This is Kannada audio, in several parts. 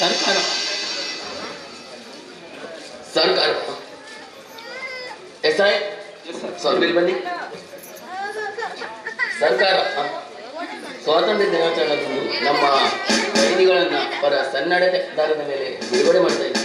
ಸರ್ಕಾರ. ಸರ್ಕಾರ. S I? ಸ್ವಲ್ಪ ಬನ್ನಿ. ಸರ್ಕಾರ. ಸ್ವಾತಂತ್ರ್ಯ ದಿನಾಚರಣೆ ನಮ್ಮ ಕೈದಿಗಳನ್ನ ಪರ ಸನ್ನಡತೆ ದಾರದ ಮೇಲೆ ಬಿಡುಗಡೆ ಮಾಡ್ತಾ ಇದ್ದೀವಿ.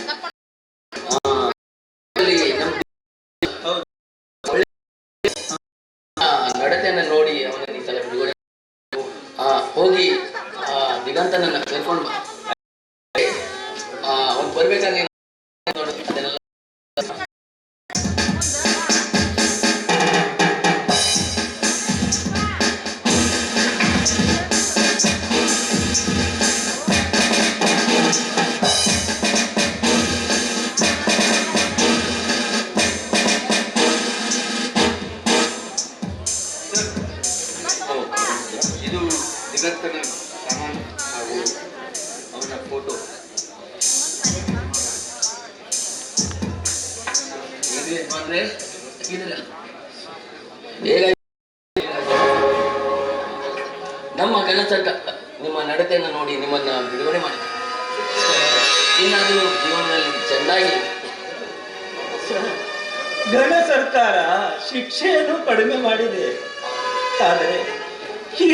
ನಮ್ಮ ಕೆಲಸಕ್ಕ ನಿಮ್ಮ ನಡತೆಯನ್ನು ನೋಡಿ ನಿಮ್ಮನ್ನ ಬಿಡುಗಡೆ ಮಾಡಿ. ಇನ್ನಾದರೂ ಜೀವನದಲ್ಲಿ ಚೆನ್ನಾಗಿ ಗಣ ಸರ್ಕಾರ ಶಿಕ್ಷೆಯನ್ನು ಕಡಿಮೆ ಮಾಡಿದೆ. ಆದರೆ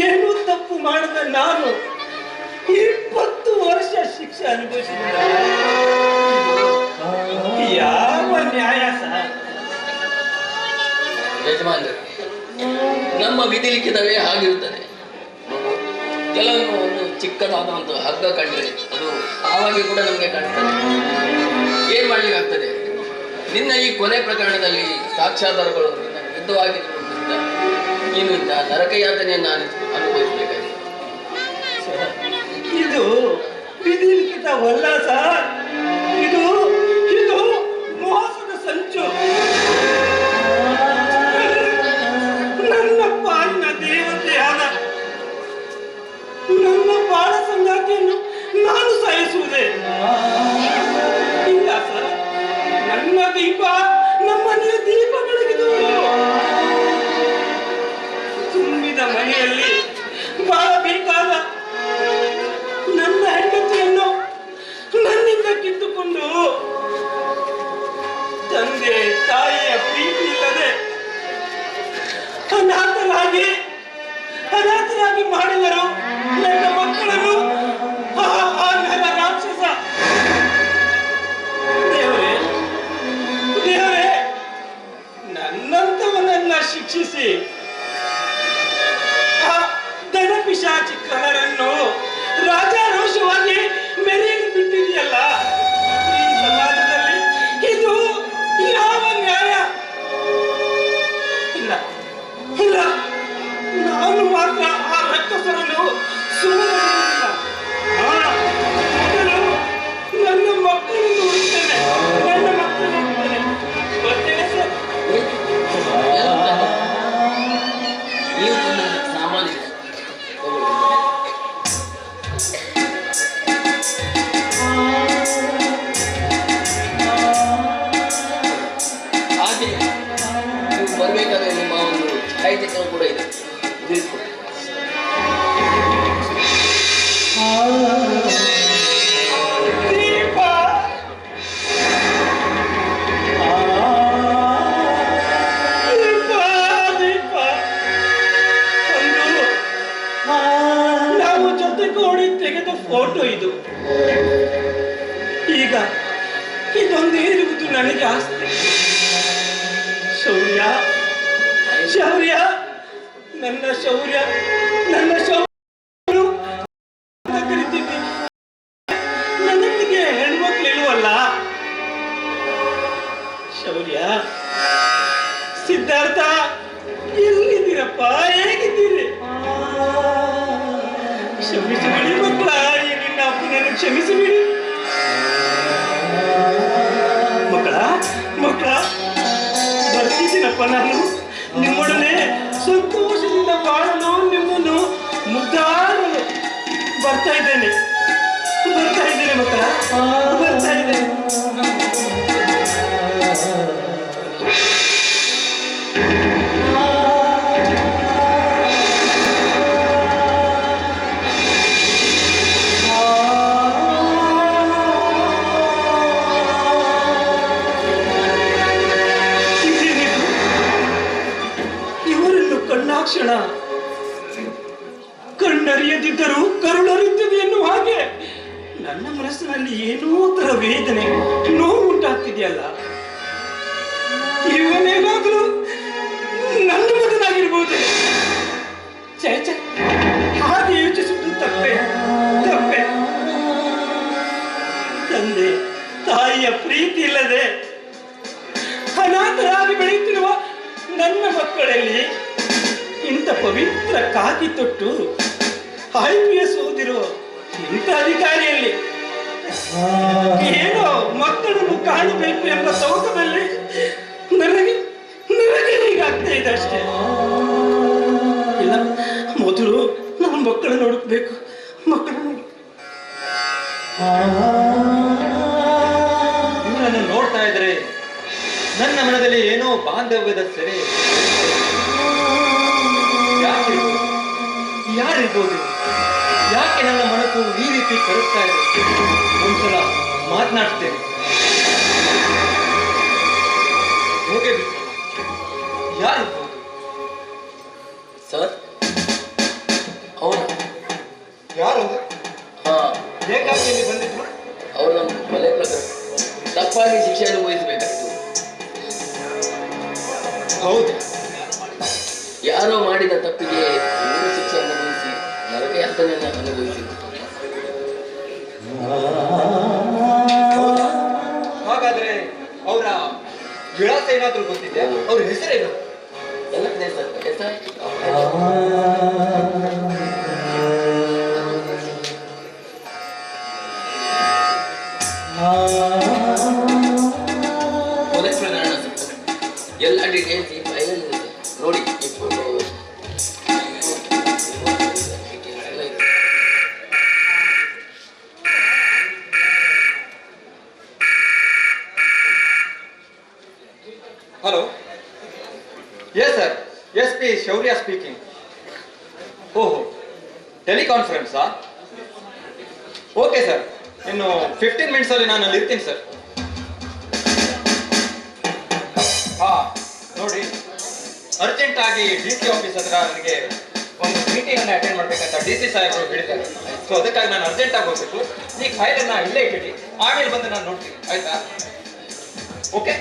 ಏನು ತಪ್ಪು ಮಾಡಿದ ನಾನು ಇಪ್ಪತ್ತು ವರ್ಷ ಶಿಕ್ಷೆ ಅನುಭವಿಸಿದ. ಯಾವ ಯಜಮಾನ್ರೆ, ನಮ್ಮ ವಿಧಿ ಲಿಖಿತವೇ ಹಾಗಿರುತ್ತದೆ. ಕೆಲವೊಂದು ಒಂದು ಚಿಕ್ಕದಾದ ಒಂದು ಹಗ್ಗ ಕಂಡ್ರೆ, ಅದು ಆವಾಗಿ ಕೂಡ ನಮಗೆ ಕಾಣ್ತದೆ. ಏನ್ ಮಾಡ್ಲಿಕ್ಕೆ ಆಗ್ತದೆ ನಿನ್ನ ಈ ಕೊನೆ ಪ್ರಕರಣದಲ್ಲಿ ಸಾಕ್ಷಾಧಾರಗಳು ನಿನ್ನ ಇನ್ನು ನೀನು ನರಕ ಯಾತನೆಯನ್ನು ಅನು- ಅನುಭವಿಸಬೇಕಾಗಿದೆ. ಇದು ವಿಧಿ ಲಿಖಿತವಲ್ಲ ಸರ್. ಇದು ಇದು ಮೋಸದ ಸಂಚು. ಅನಾಥರಾಗಿ ಅನಾಥರಾಗಿ ಮಾಡಿದರು. ನನ್ನ ಮಕ್ಕಳನ್ನು ಆ ರಾಕ್ಷಸ. ದೇವರೇ ದೇವರೇ ನನ್ನಂತವನನ್ನ ಶಿಕ್ಷಿಸಿ ಜೊತೆಗೂಡಿ ತೆಗೆದ ಫೋಟೋ ಇದು. ಈಗ ಇದೊಂದೇ ಇರುವುದು ನನಗೆ ಆಸ್ತಿ. ಶೌರ್ಯ. ಶೌರ್ಯ. ನನ್ನ ಶೌರ್ಯ. ನನ್ನ ಹೆಣ್ಮಕ್ಳು ಶೌರ್ಯ. ಸಿದ್ಧಾರ್ಥ, ಎಲ್ಲಿದ್ದೀರಪ್ಪ? ಕ್ಷಮಿಸಿಬಿಡಿ ಮಕ್ಕಳ ನಿನ್ನ ಅಪ್ಪನನ್ನು ಕ್ಷಮಿಸಿಬಿಡಿ ಮಕ್ಕಳ ಮಕ್ಕಳ ಬರ್ತಿದ್ದೀನಪ್ಪ ನಾನು. ನಿಮ್ಮೊಡನೆ ಸಂತೋಷದಿಂದ ಬಾಳಲು ನಿಮ್ಮನ್ನು ಮುದ್ದಾಡಲು ಬರ್ತಾ ಇದ್ದೇನೆ. ಬರ್ತಾ ಇದ್ದೇನೆ ಮಕ್ಕಳ. ನನ್ನ ಮನಸ್ಸಿನಲ್ಲಿ ಏನೋ ತರ ವೇದನೆ ನೋವು ಉಂಟಾಗ್ತಿದೆಯಲ್ಲ ಇವನೇನಾದ್ರೂ ನನ್ನ ಮಗನಾಗಿರ್ಬೋದು? ಚೇಚ ಹಾಗೆ ಯೋಚಿಸುವುದು ತಪ್ಪೆ ತಪ್ಪೆ. ತಂದೆ, ತಾಯಿಯ ಪ್ರೀತಿ ಇಲ್ಲದೆ ಅನಾಥರಾಗಿ ಬೆಳೆಯುತ್ತಿರುವ ನನ್ನ ಮಕ್ಕಳಲ್ಲಿ ಇಂಥ ಪವಿತ್ರ ಕಾಕಿ ತೊಟ್ಟು ಐ ಪಿ ಎಸ್ ಓದಿರುವ ಇಂಥ ಅಧಿಕಾರಿಯಲ್ಲಿ ಏನೋ ಮಕ್ಕಳನ್ನು ಕಾಣಬೇಕು ಎಂಬ ತೌಕದಲ್ಲಿ ನನಗೆ ನನಗೆ ಹೀಗಾಗ್ತಾ ಇದೆ ಅಷ್ಟೇ. ಇಲ್ಲ, ಮೊದಲು ನಾನು ಮಕ್ಕಳನ್ನು ಹುಡುಕ್ಬೇಕು. ಮಕ್ಕಳನ್ನು ಇವನನ್ನು ನೋಡ್ತಾ ಇದ್ರೆ ನನ್ನ ಮನದಲ್ಲಿ ಏನೋ ಬಾಂಧವ್ಯದ ಸೆರೆ ಯಾರಿರ್ಬೋದು? ಯಾರಿರ್ಬೋದು? ಯಾಕೆ ನನ್ನ ಮನಸ್ಸು ಈ ರೀತಿ ಕರುತ್ತಾ ಇದೆ? ಒಂದ್ಸಲ ಮಾತನಾಡ್ತೇನೆ. ಹೋಗೇ ಬಿಟ್ಟು ಸರ್? ಅವನು. ಯಾರು ಹಾ. ಹೇಗಾಗಿ ಇಲ್ಲಿ ಬಂದಿದ್ರು? ಅವರು ನಮ್ಮ ಮನೆ ಪ್ರಕಾರ ತಪ್ಪಾಗಿ ಶಿಕ್ಷೆ ಅನುಭವಿಸಬೇಕಾಯ್ತು ಹೌದು. ಯಾರೋ ಮಾಡಿದ ತಪ್ಪಿಗೆ ನರಕ ಯಾತನೆಯನ್ನು ಅನುಭವಿಸಿದ್ರು ಹಾಗಾದ್ರೆ ಅವರ ವಿಳಾಸ ಏನಾದರೂ ಗೊತ್ತಿದೆ ಅವ್ರ ಹೆಸರೇನು? ಎಲ್ಲ ಹೆಸರು ಕೊಲೆ ಪ್ರಕರಣ ಸರ್. ಎಲ್ಲ details hello yes sir S P Shaurya speaking ಓಹೋ ಟೆಲಿಕಾನ್ಫರೆನ್ಸಾ ಓಕೆ ಸರ್ ಇನ್ನು ಫಿಫ್ಟೀನ್ ಮಿನಿಟ್ಸಲ್ಲಿ ನಾನು ಅಲ್ಲಿ ಇರ್ತೀನಿ ಸರ್ ಹಾಂ, ನೋಡಿ. ಅರ್ಜೆಂಟ್ ಆಗಿ ಡಿ ಸಿ ಆಫೀಸ್ ಹತ್ರ ನನಗೆ ಒಂದು ಮೀಟಿಂಗ್ ಅನ್ನ ಅಟೆಂಡ್ ಮಾಡಬೇಕಂತ ಡಿ ಸಿ ಸಾಹೇಬರು ಹೇಳಿದ್ದಾರೆ. ಸೊ ಅದಕ್ಕಾಗಿ ನಾನು ಅರ್ಜೆಂಟ್ ಆಗಿ ಹೋಗ್ಬೇಕು. ಈ ಫೈಲನ್ನ ಇಲ್ಲೇ ಇಟ್ಟಿಡಿ ಆಮೇಲೆ ಬಂದು ನಾನು ನೋಡ್ತೀನಿ. ಆಯ್ತಾ? ಓಕೆ